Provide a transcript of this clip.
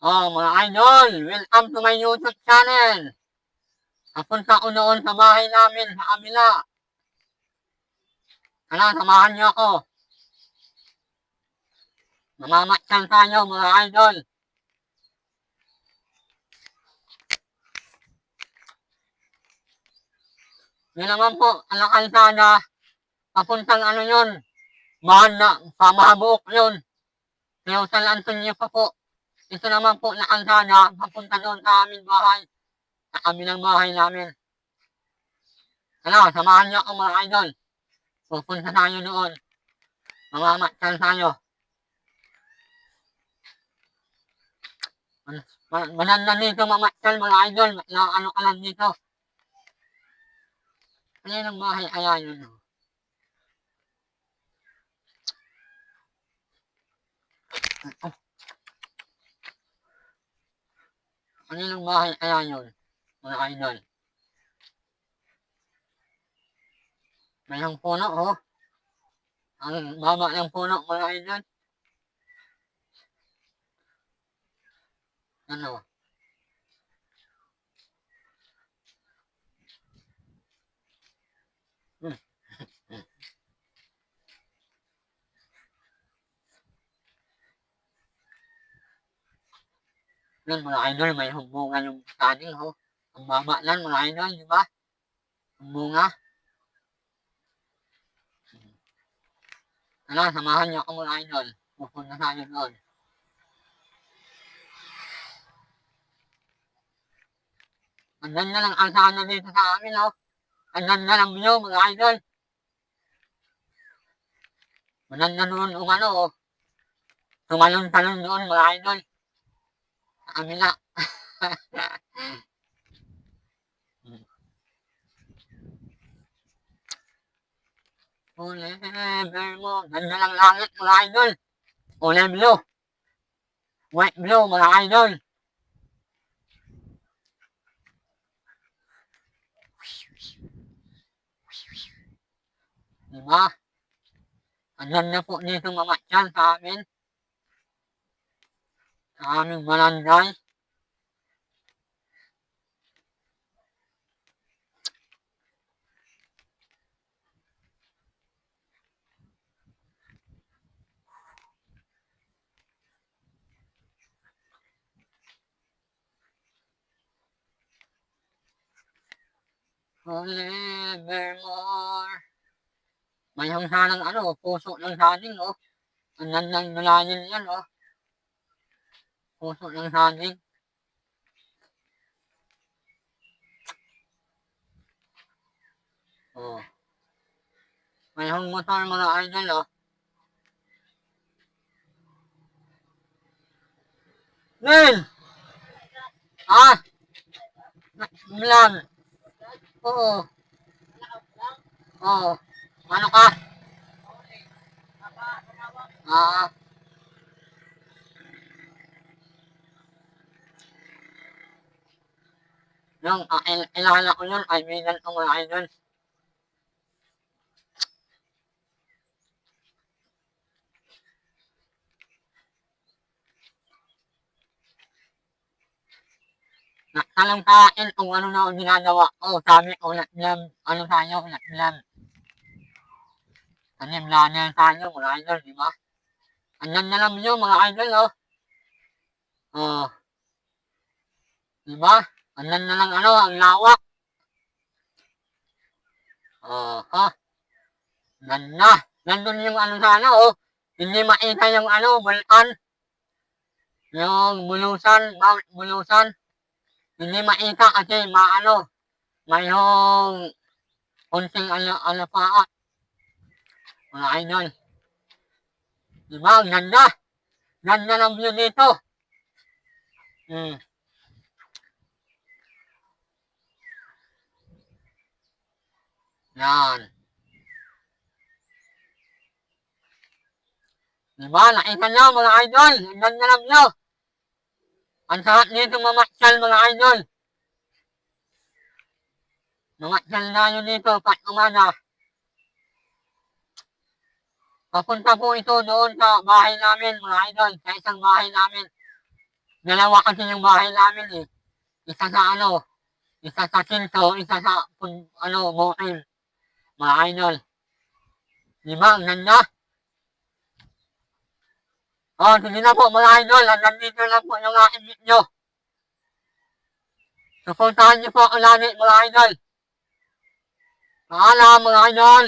Oh, mga idol, welcome to my YouTube channel. Papunta ko noon sa bahay namin sa Amila. Ano, samahan niyo ako. Mamamatsan tayo, mga idol. Yun naman po, ang kalsada, papuntang ano yun, mahal na, pamahabok yun. Pero San Antonio pa po, ito naman po na kalsada, papunta doon sa aming bahay, sa kami ng bahay namin. Ano, samahan niyo ako mga idol. Pupunta tayo doon. Mamamatsan tayo. Man- man- Mananda dito mamatsan mga idol, na ano ka lang dito. Ano yung bahay kaya yun? no? Oh. Yung bahay kaya yun? Mga idol. May ang puno, oh. Ang baba ng puno, mga idol. Ano? Hmm. Yan mga idol, may hubungan yung kaning ho. Ang baba lang mga idol, di ba? Ang bunga. Ano, samahan niyo ako mga idol. Pupunta tayo doon. Ang ganda ng alsana dito sa amin, oh. Ang ganda ng view, mga idol. Maganda doon kung ano, oh. Tumalon-talon doon, mga idol. Na. Forever mo. Ganda ng langit, mga idol. Kulay blue. White blue, mga idol. Diba? Ang ganda po dito mamatyan sa amin. Sa aming barangay. Forevermore. May hangsanang ano, puso ng saging, oh. Ang gandang nulayin yan, oh. Puso ng saging. Oh. May hang motor mga idol, oh. Nen! Ah! Vlog. Oo. Oo. Ano ka? Ah. Yung uh, il- ilala ko yun, kaibigan ko mga idol. Nagtanong sa akin kung ano na ang ginagawa ko. Sabi ko, natlam, ano tayo, natlam. Tanim laner tayo, mga idol, di ba? Ang ganda lang yun, mga idol, oh. Oh. Di ba? Ang ganda lang, ano, ang lawak. Oh, ha? Ganda. Nandun yung ano sana, oh. Hindi makita yung ano, bulkan. Yung bulusan, bakit bulusan? Hindi makita kasi maano, mayroong kunting ano, ano pa, mga idol. Diba, ganda. Ganda ng view dito. Hmm. Yan. Diba, nakita nyo mga idol, ang ganda ng view. Ang sarap dito mamasyal mga idol. Mamasyal tayo dito pat umaga. Papunta po ito doon sa bahay namin mga idol, sa isang bahay namin. Dalawa kasi yung bahay namin eh. Isa sa ano, isa sa Tinto, isa sa ano, Bukid. Mga idol. Di ba? Ang ganda. Oh, sige na po mga idol. Hanggang dito lang po yung aking video. Suportahan niyo po ako lagi mga idol. Paalam mga idol.